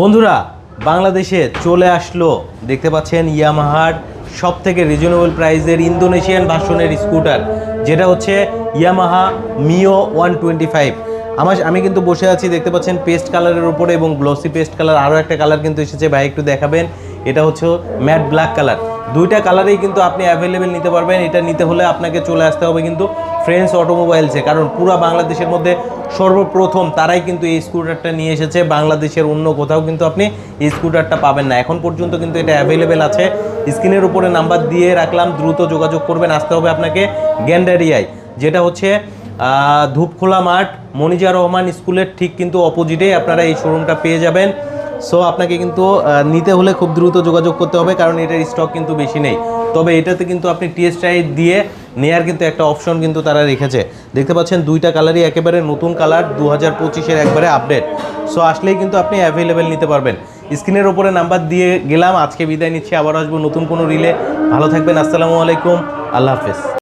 বন্ধুরা, বাংলাদেশে চলে আসলো। দেখতে পাচ্ছেন ইয়ামাহার সব থেকে রিজনেবল প্রাইসের ইন্দোনেশিয়ান ভার্সনের স্কুটার যেটা হচ্ছে Yamaha Mio one twenty five. আমার আমি কিন্তু বসে আছি, দেখতে পাচ্ছেন পেস্ট কালারের উপরে এবং গ্লসি পেস্ট কালার আরও একটা কালার কিন্তু এসেছে। ভাই, একটু দেখাবেন। এটা হচ্ছে ম্যাট ব্ল্যাক কালার। দুইটা কালারেই কিন্তু আপনি অ্যাভেলেবেল নিতে পারবেন। এটা নিতে হলে আপনাকে চলে আসতে হবে কিন্তু ফ্রেন্ডস অটোমোবাইলসে কারণ পুরো বাংলাদেশের মধ্যে সর্বপ্রথম তারাই কিন্তু এই স্কুটারটা নিয়ে এসেছে। বাংলাদেশের অন্য কোথাও কিন্তু আপনি এই স্কুটারটা পাবেন না। এখন পর্যন্ত কিন্তু এটা অ্যাভেলেবেল আছে। স্ক্রিনের উপরে নাম্বার দিয়ে রাখলাম। দ্রুত যোগাযোগ করবেন। আসতে হবে আপনাকে গ্যান্ডারিয়ায়। যেটা হচ্ছে ধূপখোলা মাঠ, মনিজা রহমান স্কুলের ঠিক কিন্তু অপোজিটে আপনারা এই শোরুমটা পেয়ে যাবেন। সো আপনাকে কিন্তু নিতে হলে খুব দ্রুত যোগাযোগ করতে হবে, কারণ এটার স্টক কিন্তু বেশি নেই। তবে এটাতে কিন্তু আপনি টিএসআই দিয়ে নেয়ার কিন্তু একটা অপশন কিন্তু তারা রেখেছে। দেখতে পাচ্ছেন, দুইটা কালারই একেবারে নতুন কালার দু হাজার পঁচিশের একবারে আপডেট সো আসলেই কিন্তু আপনি অ্যাভেলেবেল নিতে পারবেন। স্ক্রিনের ওপরে নাম্বার দিয়ে গেলাম, আজকে বিদায় নিচ্ছি, আবার আসব নতুন কোনো রিলে ভালো থাকবেন, আসসালামু আলাইকুম, আল্লাহ হাফেজ।